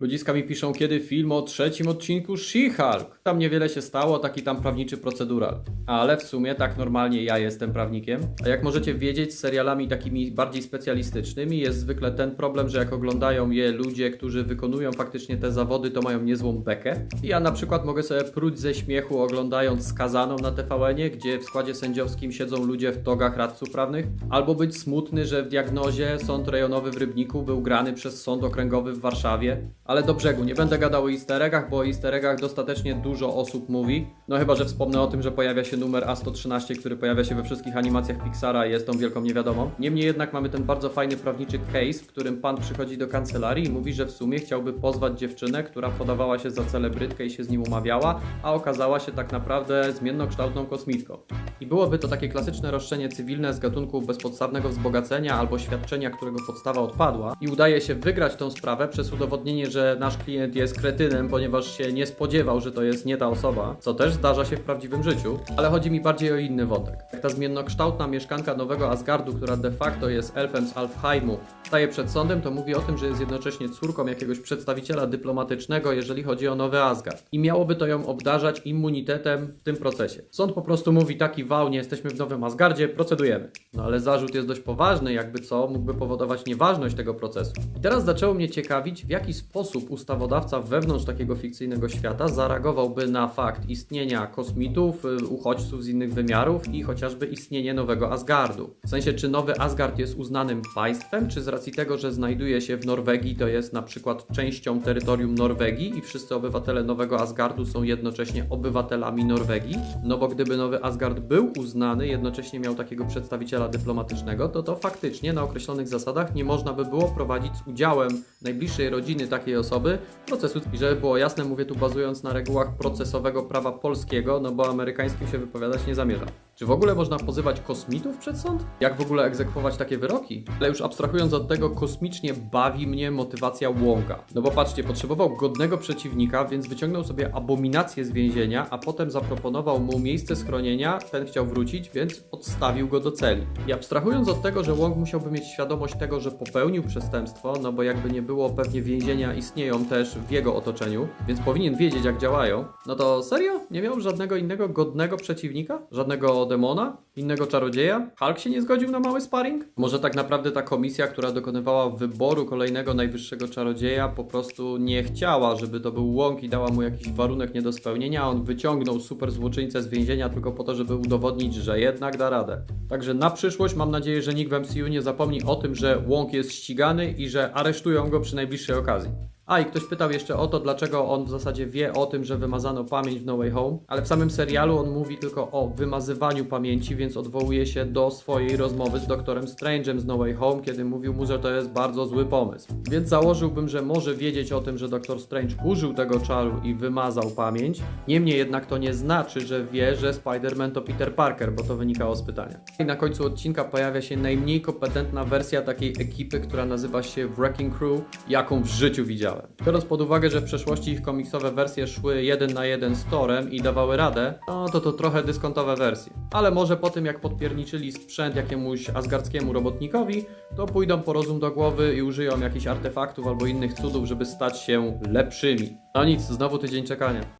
Ludziska mi piszą, kiedy film o trzecim odcinku She-Hulk. Tam niewiele się stało, taki tam prawniczy procedural. Ale w sumie tak normalnie ja jestem prawnikiem. A jak możecie wiedzieć, z serialami takimi bardziej specjalistycznymi jest zwykle ten problem, że jak oglądają je ludzie, którzy wykonują faktycznie te zawody, to mają niezłą bekę. I ja na przykład mogę sobie pruć ze śmiechu oglądając Skazaną na TVN-ie, gdzie w składzie sędziowskim siedzą ludzie w togach radców prawnych, albo być smutny, że w diagnozie sąd rejonowy w Rybniku był grany przez sąd okręgowy w Warszawie. Ale do brzegu, nie będę gadał o easter eggach, bo o easter eggach dostatecznie dużo osób mówi. No chyba, że wspomnę o tym, że pojawia się numer A113, który pojawia się we wszystkich animacjach Pixara i jest tą wielką niewiadomą. Niemniej jednak mamy ten bardzo fajny prawniczy case, w którym pan przychodzi do kancelarii i mówi, że w sumie chciałby pozwać dziewczynę, która podawała się za celebrytkę i się z nim umawiała, a okazała się tak naprawdę zmiennokształtną kosmitką. I byłoby to takie klasyczne roszczenie cywilne z gatunku bezpodstawnego wzbogacenia albo świadczenia, którego podstawa odpadła i udaje się wygrać tą sprawę przez udowodnienie, że nasz klient jest kretynem, ponieważ się nie spodziewał, że to jest nie ta osoba, co też zdarza się w prawdziwym życiu, ale chodzi mi bardziej o inny wątek. Ta zmiennokształtna mieszkanka Nowego Asgardu, która de facto jest elfem z Alfheimu, staje przed sądem, to mówi o tym, że jest jednocześnie córką jakiegoś przedstawiciela dyplomatycznego, jeżeli chodzi o Nowy Asgard. I miałoby to ją obdarzać immunitetem w tym procesie. Sąd po prostu mówi taki wał, nie jesteśmy w Nowym Asgardzie, procedujemy. No ale zarzut jest dość poważny, jakby co, mógłby powodować nieważność tego procesu. I teraz zaczęło mnie ciekawić, w jaki sposób ustawodawca wewnątrz takiego fikcyjnego świata zareagowałby na fakt istnienia kosmitów, y, uchodźców z innych wymiarów i chociażby istnienie Nowego Asgardu. W sensie, czy Nowy Asgard jest uznanym państwem, czy z racji tego, że znajduje się w Norwegii, to jest na przykład częścią terytorium Norwegii i wszyscy obywatele Nowego Asgardu są jednocześnie obywatelami Norwegii? No bo gdyby Nowy Asgard był uznany, jednocześnie miał takiego przedstawiciela dyplomatycznego, to to faktycznie na określonych zasadach nie można by było prowadzić z udziałem najbliższej rodziny takiej osoby procesu. I żeby było jasne, mówię tu bazując na regułach procesowego prawa polskiego, no bo amerykańskim się wypowiadać nie zamierzam. Czy w ogóle można pozywać kosmitów przed sąd? Jak w ogóle egzekwować takie wyroki? Ale już abstrahując od tego, kosmicznie bawi mnie motywacja Wonga. No bo patrzcie, potrzebował godnego przeciwnika, więc wyciągnął sobie abominację z więzienia, a potem zaproponował mu miejsce schronienia, ten chciał wrócić, więc odstawił go do celi. I abstrahując od tego, że Wong musiałby mieć świadomość tego, że popełnił przestępstwo, no bo jakby nie było, pewnie więzienia istnieją też w jego otoczeniu, więc powinien wiedzieć, jak działają, no to serio? Nie miał żadnego innego godnego przeciwnika? Żadnego demona? Innego czarodzieja? Hulk się nie zgodził na mały sparring? Może tak naprawdę ta komisja, która dokonywała wyboru kolejnego najwyższego czarodzieja, po prostu nie chciała, żeby to był Wong i dała mu jakiś warunek nie do spełnienia, on wyciągnął super złoczyńcę z więzienia tylko po to, żeby udowodnić, że jednak da radę. Także na przyszłość mam nadzieję, że nikt w MCU nie zapomni o tym, że Wong jest ścigany i że aresztują go przy najbliższej okazji. A i ktoś pytał jeszcze o to, dlaczego on w zasadzie wie o tym, że wymazano pamięć w No Way Home, ale w samym serialu on mówi tylko o wymazywaniu pamięci, więc odwołuje się do swojej rozmowy z doktorem Strange'em z No Way Home, kiedy mówił mu, że to jest bardzo zły pomysł. Więc założyłbym, że może wiedzieć o tym, że doktor Strange użył tego czaru i wymazał pamięć. Niemniej jednak to nie znaczy, że wie, że Spider-Man to Peter Parker, bo to wynikało z pytania. I na końcu odcinka pojawia się najmniej kompetentna wersja takiej ekipy, która nazywa się Wrecking Crew, jaką w życiu widziałem. Biorąc pod uwagę, że w przeszłości ich komiksowe wersje szły jeden na jeden z Torem i dawały radę, no to to trochę dyskontowe wersje. Ale może po tym jak podpierniczyli sprzęt jakiemuś asgardzkiemu robotnikowi, to pójdą po rozum do głowy i użyją jakichś artefaktów albo innych cudów, żeby stać się lepszymi. No nic, znowu tydzień czekania.